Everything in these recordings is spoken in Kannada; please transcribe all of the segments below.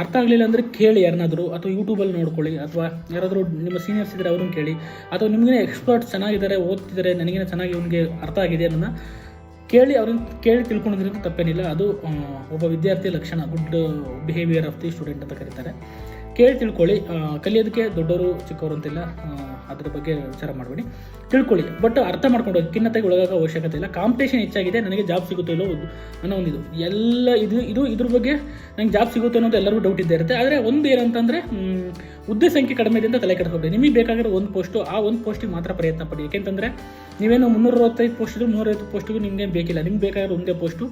ಅರ್ಥ ಆಗಲಿಲ್ಲ ಅಂದರೆ ಕೇಳಿ ಯಾರನ್ನಾದರೂ, ಅಥವಾ ಯೂಟ್ಯೂಬಲ್ಲಿ ನೋಡ್ಕೊಳ್ಳಿ, ಅಥವಾ ಯಾರಾದರೂ ನಿಮ್ಮ ಸೀನಿಯರ್ಸ್ ಇದ್ದರೆ ಅವ್ರನ್ನ ಕೇಳಿ, ಅಥವಾ ನಿಮಗೆ ಎಕ್ಸ್ಪರ್ಟ್ ಚೆನ್ನಾಗಿದ್ದಾರೆ, ಓದ್ತಿದ್ದಾರೆ, ನನಗೇನೆ ಚೆನ್ನಾಗಿ ಅವನಿಗೆ ಅರ್ಥ ಆಗಿದೆ ಅನ್ನೋದನ್ನ ಕೇಳಿ ಅವ್ರನ್ನ ಕೇಳಿ ತಿಳ್ಕೊಂಡಿದ್ರಿಂದ ತಪ್ಪೇನಿಲ್ಲ. ಅದು ಒಬ್ಬ ವಿದ್ಯಾರ್ಥಿ ಲಕ್ಷಣ good behaviour of the student ಅಂತ ಕರೀತಾರೆ. ಕೇಳಿ ತಿಳ್ಕೊಳ್ಳಿ. ಕಲಿಯೋದಕ್ಕೆ ದೊಡ್ಡವರು ಚಿಕ್ಕವರು ಅಂತಿಲ್ಲ. ಅದ್ರ ಬಗ್ಗೆ ವಿಚಾರ ಮಾಡಬೇಡಿ. ತಿಳ್ಕೊಳ್ಳಿ. ಬಟ್ ಅರ್ಥ ಮಾಡ್ಕೊಂಡು ಹೋಗಿ ಖಿನ್ನತೆಗೆ ಒಳಗಾಗ ಅವಶ್ಯಕತೆ ಇಲ್ಲ. ಕಾಂಪಿಟೇಷನ್ ಹೆಚ್ಚಾಗಿದೆ, ನನಗೆ ಜಾಬ್ ಸಿಗುತ್ತೋ ಇಲ್ಲೋ ಒಂದು- ಅನ್ನೋ ಒಂದಿದು ಎಲ್ಲ ಇದು ಇದು ಇದ್ರ ಬಗ್ಗೆ ನಂಗೆ ಜಾಬ್ ಸಿಗುತ್ತೆ ಅನ್ನೋದು ಎಲ್ಲರಿಗೂ ಡೌಟ್ ಇದ್ದೇ ಇರುತ್ತೆ. ಆದರೆ ಒಂದು ಏನಂತಂದರೆ ಹುದ್ದೆ ಸಂಖ್ಯೆ ಕಡಿಮೆ ಇದೆ ಅಂತ ತಲೆ ಕೆಡಿಸ್ಕೊಬೇಡಿ. ನಿಮಗೆ ಬೇಕಾಗಿರೋ ಒಂದು ಪೋಸ್ಟು ಆ ಒಂದು ಪೋಸ್ಟಿಗೆ ಮಾತ್ರ ಪ್ರಯತ್ನ ಪಡಿ. ಯಾಕೆಂತಂದರೆ ನೀವೇನು ಮುನ್ನೂರ ಅರವತ್ತೈದು ಪೋಸ್ಟ್ ಇದ್ರು ಮುನ್ನೂರೈವತ್ತು ಪೋಸ್ಟಿಗೂ ನಿಮಗೆ ಬೇಕಿಲ್ಲ. ನಿಮ್ಗೆ ಬೇಕಾಗಿರೋ ಒಂದೇ ಪೋಸ್ಟು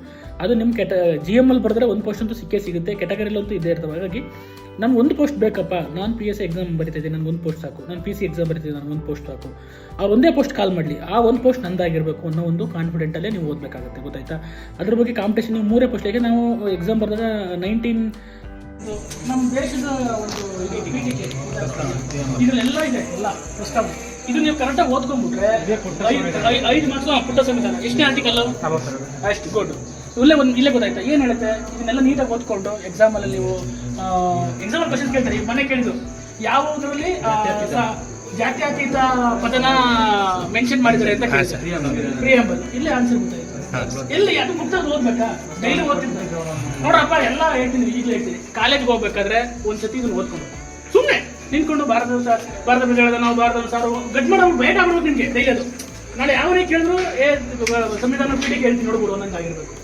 ಅದು ನಿಮ್ಮ ಕೆಟ ಜಿ ಎಂ ಅಲ್ಲಿ ಬರೆದ್ರೆ ಒಂದು ಪೋಸ್ಟ್ ಅಂತೂ ಸಿಕ್ಕೇ ಸಿಗುತ್ತೆ. ಕೆಟಗರಿಲಂತೂ ಇದ್ದೇ ಇರ್ತವೆ. ಹಾಗಾಗಿ ನಮ್ಗೆ ಒಂದು ಪೋಸ್ಟ್ ಬೇಕಪ್ಪ. ನಾನು ಪಿ ಎಸ್ ಸಿ ಎಕ್ಸಾಮ್ ಬರಿತಿದ್ದೀನಿ ನನಗೆ ಒಂದು ಪೋಸ್ಟ್ ಸಾಕು. ನಾನು ಪಿ ಸಿ ಎಕ್ಸಾಮ್ ಬರಿತಿದ್ದೀನಿ ನನಗೆ ಒಂದು ಪೋಸ್ಟ್ ಸಾಕು. ಅವ್ರು ಒಂದೇ ಪೋಸ್ಟ್ ಕಾಲ್ ಮಾಡಲಿ. ಆ ಒಂದು ಪೋಸ್ಟ್ ನಂದಾಗಿರಬೇಕು ಅನ್ನೋ ಒಂದು ಕಾನ್ಫಿಡೆಂಟಲ್ಲೇ ನೀವು ಓದಬೇಕಾಗುತ್ತೆ. ಗೊತ್ತಾಯ್ತಾ? ಅದ್ರ ಬಗ್ಗೆ ಕಾಂಪಿಟೇಷನ್ ನೀವು ಮೂರೇ ಪೋಸ್ಟ್ ಹೇಗೆ ನಾವು ಎಕ್ಸಾಮ್ ಬರೆದಾಗ ನೈನ್ಟೀನ್ ನಮ್ಮ ದೇಶದ ಒಂದು ಇದರಲ್ಲೆಲ್ಲ ಇದೆ ಎಲ್ಲ ಪುಸ್ತಕ ಇದು ನೀವು ಕರೆಕ್ಟಾಗಿ ಓದ್ಕೊಂಡ್ಬಿಟ್ರೆ ಐದು- ಮಾರ್ಕ್ಸ್ ಪುಟ್ಟ ಸಂವಿಧಾನ. ಎಷ್ಟೇ ಆರ್ಟಿಕಲ್ ಅಷ್ಟು ಗುಡ್ ಇಲ್ಲೇ ಒಂದು ಇಲ್ಲೇ ಗೊತ್ತಾಯ್ತಾ? ಏನು ಹೇಳುತ್ತೆ? ಇದನ್ನೆಲ್ಲ ನೀಟಾಗಿ ಓದ್ಕೊಂಡು ಎಕ್ಸಾಮಲ್ಲಿ ನೀವು ಎಕ್ಸಾಮಲ್ ಕ್ವಶನ್ ಕೇಳ್ತಾರೆ. ಈಗ ಮನೆ ಕೇಳಿದ್ರು ಯಾವುದರಲ್ಲಿ ಜಾತ್ಯತೀತ ಪದನ ಮೆನ್ಷನ್ ಮಾಡಿದ್ದಾರೆ ಅಂತ ಪ್ರಿಯಾಂಬಲ್ ಇಲ್ಲೇ ಆನ್ಸರ್ ಗೊತ್ತಾಯ್ತು. ಎಲ್ಲಿ? ಅದು ಮುಗ್ದಾಗ ಓದ್ಬೇಕಾ? ಡೈಲಿ ಓದ್ತಿದ್ದೆ ನೋಡ್ರಪ್ಪ ಎಲ್ಲ ಹೇಳ್ತೀನಿ ಈಗಲೇ ಹೇಳ್ತೀನಿ. ಕಾಲೇಜ್ಗೆ ಹೋಗ್ಬೇಕಾದ್ರೆ ಒಂದ್ಸತಿ ಇದನ್ನ ಓದ್ಕೊಂಡು ಸುಮ್ನೆ ನಿಂತ್ಕೊಂಡು ಭಾರತದ ಸರ್ ಭಾರತ ಪ್ರಜೆಗಳದ ನಾವು ಭಾರತ ಸಾರು ಗಡ್ ಮಾಡೋ ಬೇಡ ಆಗ್ಬೋದು ನಿಮಗೆ. ಡೈಲಿ ಅದು. ನಾಳೆ ಯಾವ ರೀತಿ ಕೇಳಿದ್ರು ಏ ಸಂವಿಧಾನ ಪೀಳಿಗೆ ಹೇಳ್ತೀನಿ ನೋಡ್ಬೋದು ಅನ್ನಂಗೆ ಆಗಿರ್ಬೇಕು.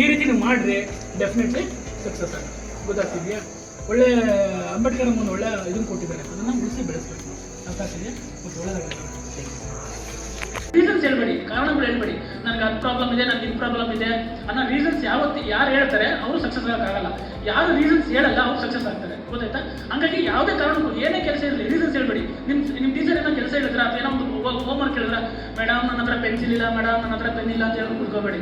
ಈ ರೀತಿ ನೀವು ಮಾಡಿದ್ರೆ ಡೆಫಿನೆಟ್ಲಿ ಸಕ್ಸಸ್ ಆಗುತ್ತೆ ಗೊತ್ತಾಗ್ತಿದ್ಯಾ? ಒಳ್ಳೆ ಅಂಬೇಡ್ಕರ್ ಒಂದು ಒಳ್ಳೆ ಇದನ್ನು ಕೊಟ್ಟಿದ್ದಾರೆ. ಅದನ್ನು ಉಳಿಸಿ ಬೆಳೆಸ್ಬೇಕು. ಮತ್ತು ರೀಸನ್ಸ್ ಹೇಳ್ಬೇಡಿ ಕಾರಣಗಳು ಹೇಳ್ಬೇಡಿ. ನನಗೆ ಅದು ಪ್ರಾಬ್ಲಮ್ ಇದೆ ನನಗೆ ಇದು ಪ್ರಾಬ್ಲಮ್ ಇದೆ ಅನ್ನೋ ರೀಸನ್ಸ್ ಯಾವತ್ತು ಯಾರು ಹೇಳ್ತಾರೆ ಅವರು ಸಕ್ಸಸ್ ಆಗೋಕ್ಕಾಗಲ್ಲ ಯಾರು ರೀಸನ್ಸ್ ಹೇಳಲ್ಲ ಅವ್ರು ಸಕ್ಸಸ್ ಆಗ್ತಾರೆ. ಗೊತ್ತಾಯ್ತಾ? ಹಂಗಾಗಿ ಯಾವುದೇ ಕಾರಣಕ್ಕೂ ಏನೇ ಕೆಲಸ ಇರಲಿ ರೀಸನ್ಸ್ ಹೇಳ್ಬೇಡಿ. ನಿಮ್ಮ ನಿಮ್ಮ ಟೀಚರ್ ಏನೋ ಕೆಲಸ ಹೇಳಿದ್ರೆ ಅಥವಾ ಏನೋ ಒಂದು ಹೋಮ್ ವರ್ಕ್ ಹೇಳಿದ್ರೆ ಮೇಡಮ್ ನನ್ನ ಹತ್ರ ಪೆನ್ಸಿಲ್ ಇಲ್ಲ ಮೇಡಮ್ ನನ್ನ ಹತ್ರ ಪೆನ್ ಇಲ್ಲ ಅಂತ ಹೇಳಿ ಹುಡ್ಕೋಬೇಡಿ.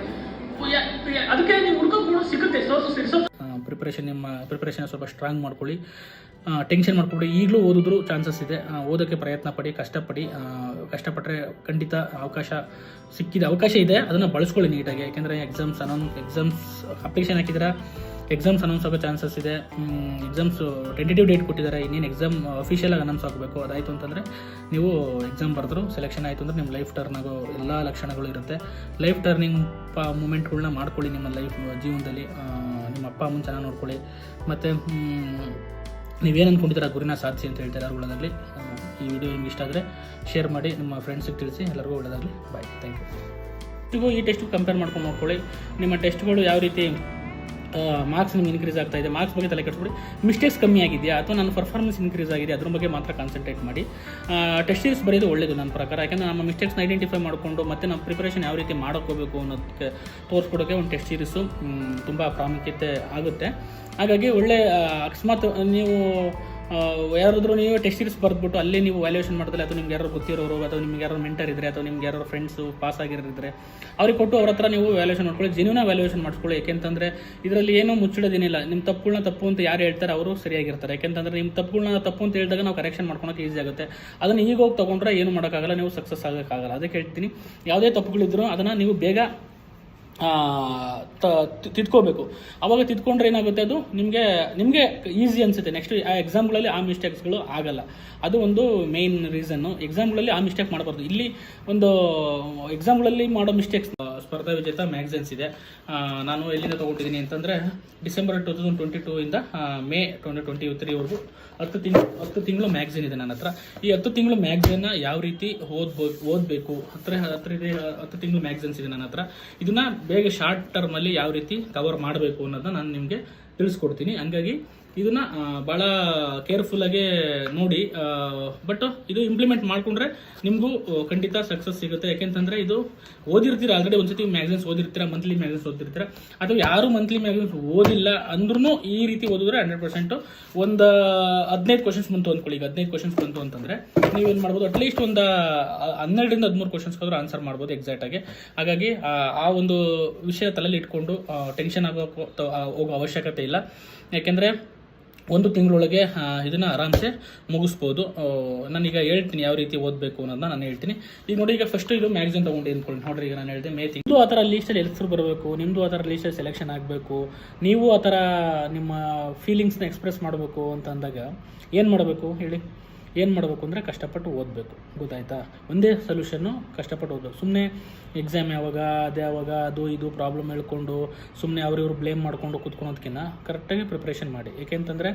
ಅದಕ್ಕೆ ನೀವು ಹುಡ್ಕೊಂಡು ಸಿಗುತ್ತೆ. ಸೋರ್ಸಸ್ ರಿಸೋರ್ಸ್ ಪ್ರಿಪ್ರೇಷನ್ ನಿಮ್ಮ ಪ್ರಿಪ್ರೇಷನ್ ಸ್ವಲ್ಪ ಸ್ಟ್ರಾಂಗ್ ಮಾಡ್ಕೊಳ್ಳಿ. ಟೆನ್ಷನ್ ಮಾಡ್ಕೊಬಿಡಿ. ಈಗಲೂ ಓದಿದ್ರು ಚಾನ್ಸಸ್ ಇದೆ. ಓದೋಕ್ಕೆ ಪ್ರಯತ್ನ ಪಡಿ, ಕಷ್ಟಪಡಿ. ಕಷ್ಟಪಟ್ಟರೆ ಖಂಡಿತ ಅವಕಾಶ ಸಿಕ್ಕಿದೆ ಅವಕಾಶ ಇದೆ. ಅದನ್ನು ಬಳಸ್ಕೊಳ್ಳಿ ನೀಟಾಗಿ. ಯಾಕೆಂದರೆ ಎಕ್ಸಾಮ್ಸ್ ಅನೌನ್ ಎಕ್ಸಾಮ್ಸ್ ಅಪ್ಲಿಕೇಶನ್ ಹಾಕಿದ್ರೆ ಎಕ್ಸಾಮ್ಸ್ ಅನೌನ್ಸ್ ಆಗೋ ಚಾನ್ಸಸ್ ಇದೆ. ಎಕ್ಸಾಮ್ಸ್ ಟೆಂಟೇಟಿವ್ ಡೇಟ್ ಕೊಟ್ಟಿದ್ದಾರೆ. ಇನ್ನೇನು ಎಕ್ಸಾಮ್ ಅಫಿಷಿಯಲಾಗಿ ಅನೌನ್ಸ್ ಆಗಬೇಕು. ಅದಾಯಿತು ಅಂತಂದರೆ ನೀವು ಎಕ್ಸಾಮ್ ಬರೆದ್ರು ಸೆಲೆಕ್ಷನ್ ಆಯಿತು ಅಂದರೆ ನಿಮ್ಮ ಲೈಫ್ ಟರ್ನ್ ಆಗೋ ಎಲ್ಲ ಲಕ್ಷಣಗಳು ಇರುತ್ತೆ. ಲೈಫ್ ಟರ್ನಿಂಗ್ ಪ ಮೂಮೆಂಟ್ಗಳನ್ನ ಮಾಡ್ಕೊಳ್ಳಿ ನಿಮ್ಮ ಲೈಫ್ ಜೀವನದಲ್ಲಿ. ನಿಮ್ಮ ಅಪ್ಪ, ಅಮ್ಮನ ಚೆನ್ನಾಗಿ ನೋಡ್ಕೊಳ್ಳಿ. ಮತ್ತು ನೀವೇನು ಅಂದ್ಕೊಂಡಿದ್ದೀರ ಗುರಿನ ಸಾಧಿಸಿ ಅಂತ ಹೇಳ್ತಾರೆ ಯಾರು ಒಳ್ಳೆದಾಗಲಿ. ಈ ವಿಡಿಯೋ ನಿಮ್ಗೆ ಇಷ್ಟ ಆದರೆ ಶೇರ್ ಮಾಡಿ, ನಿಮ್ಮ ಫ್ರೆಂಡ್ಸಿಗೆ ತಿಳಿಸಿ. ಎಲ್ಲರಿಗೂ ಒಳ್ಳೆದಾಗಲಿ. ಬಾಯ್ ಥ್ಯಾಂಕ್ ಯು ಇವು ಈ ಟೆಸ್ಟ್ ಕಂಪೇರ್ ಮಾಡ್ಕೊಂಡು ನೋಡ್ಕೊಳ್ಳಿ. ನಿಮ್ಮ ಟೆಸ್ಟ್ಗಳು ಯಾವ ರೀತಿ ಮಾರ್ಕ್ಸ್ ನಿಮ್ಗೆ ಇನ್ಕ್ರೀಸ್ ಆಗ್ತಾ ಇದೆ. ಮಾರ್ಕ್ಸ್ ಬಗ್ಗೆ ತಲೆ ಕೆಡಿಸ್ಬಿಡಿ. ಮಿಸ್ಟೇಕ್ಸ್ ಕಮ್ಮಿ ಆಗಿದೆಯಾ? ಅಥವಾ ನನ್ನ ಪರ್ಫಾರ್ಮೆನ್ಸ್ ಇನ್ಕ್ರೀಸ್ ಆಗಿದೆ ಅದ್ರ ಬಗ್ಗೆ ಮಾತ್ರ ಕಾನ್ಸಂಟ್ರೇಟ್ ಮಾಡಿ. ಟೆಸ್ಟ್ ಸೀರೀಸ್ ಬರೆಯೋದು ಒಳ್ಳೆಯದು ನನ್ನ ಪ್ರಕಾರ. ಯಾಕಂದರೆ ನಮ್ಮ ಮಿಸ್ಟೇಕ್ಸ್ನ ಐಡೆಂಟಿಫೈ ಮಾಡಿಕೊಂಡು ಮತ್ತೆ ನಮ್ಮ ಪ್ರಿಪ್ರೇಷನ್ ಯಾವ ರೀತಿ ಮಾಡ್ಕೋಬೇಕು ಅನ್ನೋದಕ್ಕೆ ತೋರಿಸ್ಕೊಡೋಕ್ಕೆ ಒಂದು ಟೆಸ್ಟ್ ಸೀರೀಸು ತುಂಬ ಪ್ರಾಮುಖ್ಯತೆ ಆಗುತ್ತೆ. ಹಾಗಾಗಿ ಒಳ್ಳೆ ಅಕಸ್ಮಾತ್ ನೀವು ಯಾರಾದರೂ ನೀವು ಟೆಸ್ಟ್ ಸೀರೀಸ್ ಬರೆದ್ಬಿಟ್ಟು ಅಲ್ಲೇ ನೀವು ವ್ಯಾಲ್ಯೂಯೇಷನ್ ಮಾಡಿದ್ರೆ ಅಥವಾ ನಿಮ್ಗೆ ಯಾರು ಗೊತ್ತಿರೋರು ಅಥವಾ ನಿಮ್ಗೆ ಯಾರು ಮೆಂಟರ್ ಇದ್ದರೆ ಅಥವಾ ನಿಮ್ಗೆ ಯಾರು ಫ್ರೆಂಡ್ಸು ಪಾಸ್ ಆಗಿರೋದಿದ್ರೆ ಅವ್ರಿಗೆ ಕೊಟ್ಟು ಅವ್ರ ಹತ್ರ ನೀವು ವ್ಯಾಲ್ಯೂಯೇಷನ್ ಮಾಡ್ಕೊಳ್ಳಿ ಜೆನ್ಯೂನ ವ್ಯಾಲ್ಯೂಯೇಷನ್ ಮಾಡಿಸ್ಕೊಳ್ಳಿ ಯಾಕೆಂತಂದರೆ ಇದರಲ್ಲಿ ಏನೂ ಮುಚ್ಚಿಡೋದೇನಿಲ್ಲ. ನಿಮ್ಮ ತಪ್ಪುಗಳನ್ನ ತಪ್ಪು ಅಂತ ಯಾರು ಹೇಳ್ತಾರೆ ಅವರು ಸರಿಯಾಗಿರ್ತಾರೆ. ಯಾಕೆಂತಂದರೆ ನಿಮ್ಮ ತಪ್ಪುಗಳನ್ನ ತಪ್ಪು ಅಂತ ಹೇಳಿದಾಗ ನಾವು ಕರೆಕ್ಷನ್ ಮಾಡ್ಕೊಳಕ್ಕೆ ಈಸಿ ಆಗುತ್ತೆ. ಅದನ್ನು ಈಗ ಹೋಗಿ ತೊಗೊಂಡ್ರೆ ಏನು ಮಾಡೋಕ್ಕಾಗಲ್ಲ, ನೀವು ಸಕ್ಸಸ್ ಆಗೋಕ್ಕಾಗಲ್ಲ. ಅದಕ್ಕೆ ಹೇಳ್ತೀನಿ, ಯಾವುದೇ ತಪ್ಪುಗಳಿದ್ರು ಅದನ್ನು ನೀವು ಬೇಗ ತಿದ್ಕೋಬೇಕು. ಅವಾಗ ತಿದ್ಕೊಂಡ್ರೆ ಏನಾಗುತ್ತೆ ಅದು? ನಿಮಗೆ ನಿಮಗೆ ಈಸಿ ಅನಿಸುತ್ತೆ. ನೆಕ್ಸ್ಟ್ ಆ ಎಕ್ಸಾಮ್ಗಳಲ್ಲಿ ಆ ಮಿಸ್ಟೇಕ್ಸ್ಗಳು ಆಗಲ್ಲ. ಅದು ಒಂದು ಮೇನ್ ರೀಸನ್ನು ಎಕ್ಸಾಮ್ಗಳಲ್ಲಿ ಆ ಮಿಸ್ಟೇಕ್ ಮಾಡಬಾರ್ದು. ಇಲ್ಲಿ ಒಂದು ಎಕ್ಸಾಮ್ಗಳಲ್ಲಿ ಮಾಡೋ ಮಿಸ್ಟೇಕ್ಸ್ ಸ್ಪರ್ಧಾ ವಿಜೇತ ಮ್ಯಾಗ್ಝಿನ್ಸ್ ಇದೆ. ನಾನು ಎಲ್ಲಿಂದ ತೊಗೊಂಡಿದ್ದೀನಿ ಅಂತಂದರೆ December two thousand twenty two ಇಂದ ಮೇ ಟ್ವೆಂಟಿ ಟ್ವೆಂಟಿ ತ್ರೀವರೆಗೂ ಹತ್ತು ತಿಂಗಳು ಹತ್ತು ತಿಂಗಳು ಮ್ಯಾಗ್ಝಿನ್ ಇದೆ ನನ್ನ ಹತ್ರ. ಈ ಹತ್ತು ತಿಂಗಳು ಮ್ಯಾಗ್ಝಿನ್ನ ಯಾವ ರೀತಿ ಓದ್ಬೋದು ಓದಬೇಕು? ಹತ್ತಿರ ಹತ್ತಿರ ಹತ್ತು ತಿಂಗಳು ಮ್ಯಾಗ್ಝಿನ್ಸ್ ಇದೆ ನನ್ನ ಹತ್ರ. ಇದನ್ನ ಬೇಗ ಶಾರ್ಟ್ ಟರ್ಮಲ್ಲಿ ಯಾವ ರೀತಿ ಕವರ್ ಮಾಡಬೇಕು ಅನ್ನೋದನ್ನ ನಾನು ನಿಮಗೆ ತಿಳಿಸ್ಕೊಡ್ತೀನಿ. ಹಂಗಾಗಿ ಇದನ್ನ ಭಾಳ ಕೇರ್ಫುಲ್ಲಾಗಿ ನೋಡಿ ಬಟ್ ಇದು ಇಂಪ್ಲಿಮೆಂಟ್ ಮಾಡಿಕೊಂಡ್ರೆ ನಿಮಗೂ ಖಂಡಿತ ಸಕ್ಸಸ್ ಸಿಗುತ್ತೆ. ಯಾಕೆಂತಂದ್ರೆ ಇದು ಓದಿರ್ತೀರ ಆಲ್ರೆಡಿ ಒಂದ್ಸತಿ ಮ್ಯಾಗ್ಝಿನ್ಸ್ ಓದಿರ್ತೀರ ಮಂತ್ಲಿ ಮ್ಯಾಗ್ಝಿನ್ಸ್ ಓದಿರ್ತೀರ. ಅಥವಾ ಯಾರು ಮಂತ್ಲಿ ಮ್ಯಾಗ್ಝಿನ್ಸ್ ಓದಿಲ್ಲ ಅಂದ್ರೂ ಈ ರೀತಿ ಓದಿದ್ರೆ ಹಂಡ್ರೆಡ್ ಪರ್ಸೆಂಟ್ ಒಂದು ಹದಿನೈದು ಕ್ವಶನ್ಸ್ ಬಂತು ಅಂದ್ಕೊಳ್ಳಿ ಈಗ ಹದಿನೈದು ಕ್ವಶನ್ಸ್ ಬಂತು ಅಂತಂದ್ರೆ ನೀವೇನು ಮಾಡ್ಬೋದು ಅಟ್ಲೀಸ್ಟ್ ಒಂದು ಹನ್ನೆರಡರಿಂದ ಹದಿಮೂರು ಕ್ವಶನ್ಸ್ ಆದ್ರೂ ಆನ್ಸರ್ ಮಾಡ್ಬೋದು ಎಕ್ಸಾಕ್ಟ್ ಆಗಿ. ಹಾಗಾಗಿ ಆ, ಆ ಒಂದು ವಿಷಯ ತಲೆಯಲ್ಲಿ ಇಟ್ಕೊಂಡು ಟೆನ್ಷನ್ ಆಗೋ ಹೋಗೋ ಅವಶ್ಯಕತೆ ಇಲ್ಲ. ಯಾಕೆಂದ್ರೆ ಒಂದು ತಿಂಗಳೊಳಗೆ ಇದನ್ನು ಆರಾಮ್ಸೆ ಮುಗಿಸ್ಬೋದು. ನಾನೀಗ ಹೇಳ್ತೀನಿ ಯಾವ ರೀತಿ ಓದಬೇಕು ಅನ್ನೋದನ್ನ ನಾನು ಹೇಳ್ತೀನಿ. ಈಗ ನೋಡಿ, ಈಗ ಫಸ್ಟ್ ಇದು ಮ್ಯಾಗ್ಝಿನ್ ತೊಗೊಂಡು ಅಂದ್ಕೊಳ್ಳಿ ನೋಡ್ರಿ, ಈಗ ನಾನು ಹೇಳಿದೆ ಮೇ ತಿಂಗಳು. ಆ ಥರ ಲೀಸ್ಟಲ್ಲಿ ಹೆಸರು ಬರಬೇಕು ನಿಮ್ಮದು ಆ ಥರ ಲೀಸ್ಟಲ್ಲಿ ಸೆಲೆಕ್ಷನ್ ಆಗಬೇಕು, ನೀವು ಆ ಥರ ನಿಮ್ಮ ಫೀಲಿಂಗ್ಸ್ನ ಎಕ್ಸ್ಪ್ರೆಸ್ ಮಾಡಬೇಕು ಅಂತ ಅಂದಾಗ ಏನು ಮಾಡಬೇಕು ಹೇಳಿ? ಏನು ಮಾಡಬೇಕು ಅಂದರೆ ಕಷ್ಟಪಟ್ಟು ಓದಬೇಕು. ಗೊತ್ತಾಯ್ತಾ? ಒಂದೇ ಸೊಲ್ಯೂಷನ್ನು ಕಷ್ಟಪಟ್ಟು ಓದಬೇಕು. ಸುಮ್ಮನೆ ಎಕ್ಸಾಮ್ ಯಾವಾಗ, ಅದು ಯಾವಾಗ, ಅದು ಇದು ಪ್ರಾಬ್ಲಮ್ ಹೇಳ್ಕೊಂಡು ಸುಮ್ಮನೆ ಅವ್ರಿವ್ರು ಬ್ಲೇಮ್ ಮಾಡ್ಕೊಂಡು ಕೂತ್ಕೊಳೋದಕ್ಕಿಂತ ಕರೆಕ್ಟಾಗಿ ಪ್ರಿಪ್ರೇಷನ್ ಮಾಡಿ. ಏಕೆಂತಂದರೆ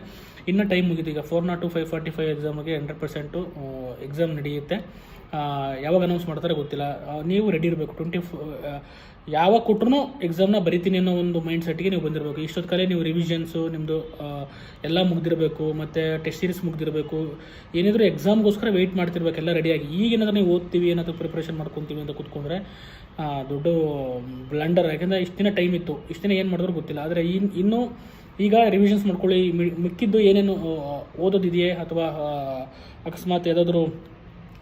ಇನ್ನೂ ಟೈಮ್ ಮುಗಿದು ಈಗ four not two five forty five ಎಕ್ಸಾಮ್ಗೆ ಹಂಡ್ರೆಡ್ ಪರ್ಸೆಂಟು ಎಕ್ಸಾಮ್ ನಡೆಯುತ್ತೆ. ಯಾವಾಗ ಅನೌನ್ಸ್ ಮಾಡ್ತಾರೆ ಗೊತ್ತಿಲ್ಲ. ನೀವು ರೆಡಿ ಇರಬೇಕು. ಟ್ವೆಂಟಿ ಯಾವಾಗ ಕೊಟ್ಟರು ಎಕ್ಸಾಮ್ನ ಬರಿತೀನಿ ಅನ್ನೋ ಒಂದು ಮೈಂಡ್ ಸೆಟ್ಗೆ ನೀವು ಬಂದಿರಬೇಕು. ಇಷ್ಟೊತ್ತು ಕಾಲೇ ನೀವು ರಿವಿಷನ್ಸು ನಿಮ್ಮದು ಎಲ್ಲ ಮುಗ್ದಿರಬೇಕು, ಮತ್ತು ಟೆಸ್ಟ್ ಸೀರೀಸ್ ಮುಗ್ದಿರಬೇಕು. ಏನಿದ್ರು ಎಕ್ಸಾಮ್ಗೋಸ್ಕರ ವೆಯ್ಟ್ ಮಾಡ್ತಿರ್ಬೇಕು ಎಲ್ಲ ರೆಡಿಯಾಗಿ ಈಗೇನಾದ್ರೂ ನೀವು ಓದ್ತೀವಿ, ಏನಾದರೂ ಪ್ರಿಪ್ರೇಷನ್ ಮಾಡ್ಕೊತೀವಿ ಅಂತ ಕೂತ್ಕೊಂಡ್ರೆ ದೊಡ್ಡ ಬ್ಲಂಡರ್ ಯಾಕೆಂದರೆ ಇಷ್ಟು ದಿನ ಟೈಮ್ ಇತ್ತು. ಇಷ್ಟು ದಿನ ಏನು ಮಾಡಿದ್ರು ಗೊತ್ತಿಲ್ಲ. ಆದರೆ ಇನ್ನು ಇನ್ನೂ ಈಗ ರಿವಿಷನ್ಸ್ ಮಾಡ್ಕೊಳ್ಳಿ. ಮಿಕ್ಕಿದ್ದು ಏನೇನು ಓದೋದಿದೆಯೇ ಅಥವಾ ಅಕಸ್ಮಾತ್ ಯಾವುದಾದ್ರೂ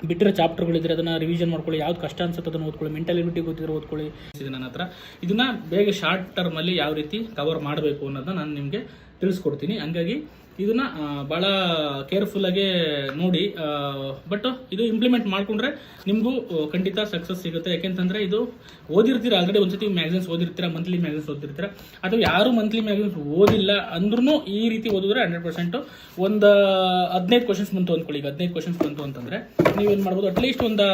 ಬಿಟ್ಟಿರೋ ಚಾಪ್ಟರ್ಗಳಿದ್ರೆ ಅದನ್ನು ರಿವಿಷನ್ ಮಾಡ್ಕೊಳ್ಳಿ. ಯಾವ್ದು ಕಷ್ಟ ಅನ್ಸುತ್ತೆ ಅದನ್ನು ಓದ್ಕೊಳ್ಳಿ. ಮೆಂಟಲ್ ಎಬಿಲಿಟಿ ಗೊತ್ತಿದ್ರೆ ಓದ್ಕೊಳ್ಳಿ. ನನ್ನ ಹತ್ರ. ಇದನ್ನ ಬೇಗ ಶಾರ್ಟ್ ಟರ್ಮಲ್ಲಿ ಯಾವ ರೀತಿ ಕವರ್ ಮಾಡಬೇಕು ಅನ್ನೋದನ್ನ ನಾನು ನಿಮಗೆ ತಿಳಿಸ್ಕೊಡ್ತೀನಿ. ಹಂಗಾಗಿ ಇದನ್ನ ಭಾಳ ಕೇರ್ಫುಲ್ಲಾಗಿ ನೋಡಿ ಬಟ್ ಇದು ಇಂಪ್ಲಿಮೆಂಟ್ ಮಾಡಿಕೊಂಡ್ರೆ ನಿಮಗೂ ಖಂಡಿತ ಸಕ್ಸಸ್ ಸಿಗುತ್ತೆ. ಯಾಕೆಂತಂದ್ರೆ ಇದು ಓದಿರ್ತೀರ ಆಲ್ರೆಡಿ ಒಂದ್ಸತಿ ಮ್ಯಾಗ್ಝಿನ್ಸ್ ಓದಿರ್ತೀರ ಮಂತ್ಲಿ ಮ್ಯಾಗ್ಝಿನ್ಸ್ ಓದಿರ್ತೀರ. ಅಥವಾ ಯಾರು ಮಂತ್ಲಿ ಮ್ಯಾಗ್ಝಿನ್ಸ್ ಓದಿಲ್ಲ ಅಂದ್ರೂ ಈ ರೀತಿ ಓದಿದ್ರೆ ಹಂಡ್ರೆಡ್ ಪರ್ಸೆಂಟು ಒಂದು ಹದಿನೈದು ಕ್ವಶನ್ಸ್ ಬಂತು ಅಂದ್ಕೊಳ್ಳಿ ಈಗ ಹದಿನೈದು ಕ್ವಶನ್ಸ್ ಬಂತು ಅಂತಂದ್ರೆ ನೀವೇನು ಮಾಡ್ಬೋದು ಅಟ್ಲೀಸ್ಟ್ ಒಂದು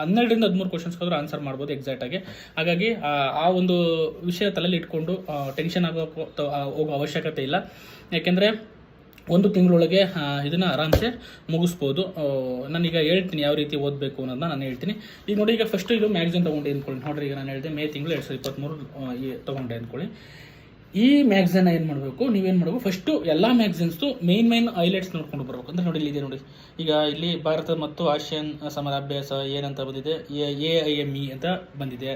ಹನ್ನೆರಡರಿಂದ ಹದಿಮೂರು ಕ್ವಶನ್ಸ್ ಆದ್ರೂ ಆನ್ಸರ್ ಮಾಡ್ಬೋದು ಎಕ್ಸಾಕ್ಟ್ ಆಗಿ. ಹಾಗಾಗಿ, ಆ ಆ ಒಂದು ವಿಷಯ ತಲೆಯಲ್ಲಿ ಇಟ್ಕೊಂಡು ಟೆನ್ಷನ್ ಆಗೋ ಹೋಗೋ ಅವಶ್ಯಕತೆ ಇಲ್ಲ. ಯಾಕೆಂದ್ರೆ ಒಂದು ತಿಂಗಳೊಳಗೆ ಇದನ್ನು ಆರಾಮ್ಸೆ ಮುಗಿಸ್ಬೋದು. ನಾನೀಗ ಹೇಳ್ತೀನಿ ಯಾವ ರೀತಿ ಓದಬೇಕು ಅನ್ನೋದನ್ನ ನಾನು ಹೇಳ್ತೀನಿ. ಈಗ ನೋಡಿ, ಈಗ ಫಸ್ಟ್ ಇದು ಮ್ಯಾಗ್ಝಿನ್ ತೊಗೊಂಡೆ ಅಂದ್ಕೊಳ್ಳಿ ನೋಡ್ರಿ, ಈಗ ನಾನು ಹೇಳಿದೆ ಮೇ ತಿಂಗಳು ಎರಡು ಸಾವಿರದ ಇಪ್ಪತ್ತ್ಮೂರು ತೊಗೊಂಡೆ ಅಂದ್ಕೊಳ್ಳಿ ಈ ಮ್ಯಾಗ್ಝಿನ್ ಏನು ಮಾಡಬೇಕು? ನೀವೇನು ಮಾಡಬೇಕು? ಫಸ್ಟು ಎಲ್ಲ ಮ್ಯಾಗ್ಝಿನ್ಸ್ದು ಮೇನ್ ಮೇನ್ ಹೈಲೈಟ್ಸ್ ನೋಡ್ಕೊಂಡು ಬರಬೇಕು. ಅಂದರೆ ನೋಡಿ ಇಲ್ಲಿದೆ ನೋಡಿ. ಈಗ ಇಲ್ಲಿ ಭಾರತ ಮತ್ತು ಆಸಿಯನ್ ಸಮರಾಭ್ಯಾಸ ಏನಂತ ಬಂದಿದೆ? ಎ ಐ ಎಂ ಇ ಅಂತ ಬಂದಿದೆ.